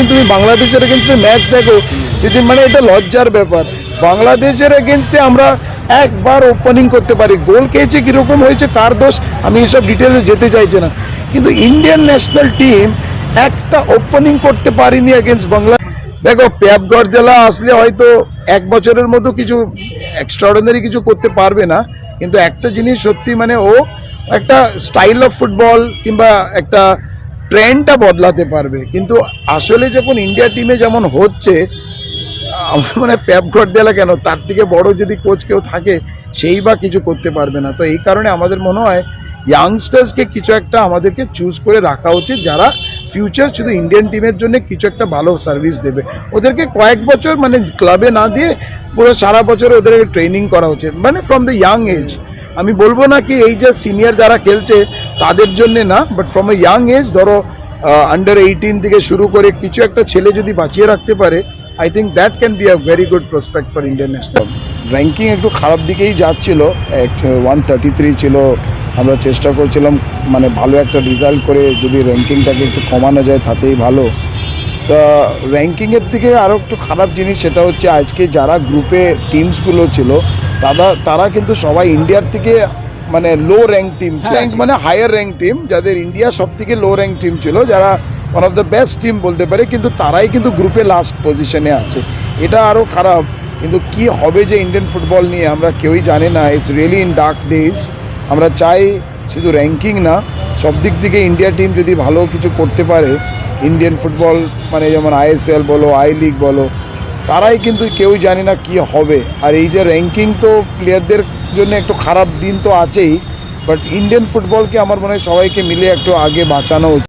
দিন তুমি বাংলাদেশের এগেনস্টে ম্যাচ দেখো যদি মানে এটা লজ্জার ব্যাপার। বাংলাদেশের এগেনস্টে আমরা একবার ওপেনিং করতে পারি। গোল খেয়েছে কীরকম হয়েছে, কার দোষ, আমি এসব ডিটেলসে যেতে চাইছি না। কিন্তু ইন্ডিয়ান ন্যাশনাল টিম একটা ওপেনিং করতে পারিনি এগেনস্ট বাংলা দেখো প্যাপ গর্জেলা আসলে হয়তো এক বছরের মতো কিছু এক্সট্রাঅর্ডিনারি কিছু করতে পারবে না। কিন্তু একটা জিনিস সত্যি মানে ও একটা স্টাইল অফ ফুটবল কিংবা একটা ট্রেন্ডটা বদলাতে পারবে। কিন্তু আসলে যখন ইন্ডিয়া টিমে যেমন হচ্ছে, আমার মানে প্যাপ গর্জেলা কেন? তার থেকে বড় যদি কোচ কেউ থাকে, সেই বা কিছু করতে পারবে না। তো এই কারণে আমাদের মনে হয় ইয়াংস্টার্সকে কিছু একটা আমাদেরকে চুজ করে রাখা উচিত। যারা ফিউচার শুধু ইন্ডিয়ান টিমের জন্য কিছু একটা ভালো সার্ভিস দেবে। ওদেরকে কয়েক বছর মানে ক্লাবে না দিয়ে পুরো সারা বছর ওদেরকে ট্রেনিং করা উচিত। মানে ফ্রম দ্য ইয়াং এজ আমি বলব না কি এই যে সিনিয়র যারা খেলছে, তাদের জন্য না but from a young age ধরো আন্ডার এইটিন থেকে শুরু করে কিছু একটা ছেলে যদি বাঁচিয়ে রাখতে পারে I think that can be a very good prospect for Indian national ranking একটু খারাপ দিকেই যাচ্ছিল ওয়ান থার্টি থ্রি ছিল, আমরা চেষ্টা করছিলাম মানে ভালো একটা রেজাল্ট করে যদি র্যাঙ্কিংটাকে একটু কমানো যায়, তাতেই ভালো। তা র্যাঙ্কিংয়ের দিকে আরও একটু খারাপ জিনিস সেটা হচ্ছে আজকে যারা গ্রুপে টিমসগুলো ছিল তারা তারা কিন্তু সবাই ইন্ডিয়ার থেকে মানে লো র্যাঙ্ক টিম র্যাঙ্ক মানে হায়ার র্যাঙ্ক টিম যাদের ইন্ডিয়া সব থেকে লো র্যাঙ্ক টিম ছিল যারা one of the best team বলতে পারে কিন্তু তারাই কিন্তু গ্রুপে লাস্ট পজিশনে আছে। এটা আরও খারাপ কিন্তু কি হবে যে ইন্ডিয়ান ফুটবল নিয়ে আমরা কেউই জানি না। It's really in dark days আমরা চাই শুধু র্যাঙ্কিং না সব দিক থেকে ইন্ডিয়া টিম যদি ভালো কিছু করতে পারে ইন্ডিয়ান ফুটবল মানে যেমন আইএসএল বলো আই লিগ বলো, তারাই কিন্তু কেউই জানে না কি হবে। আর এই যে র্যাঙ্কিং তো প্লেয়ারদের জন্য একটু খারাপ দিন তো আছেই বাট ইন্ডিয়ান ফুটবলকে আমার মনে হয় সবাইকে মিলে একটু আগে বাঁচানো উচিত।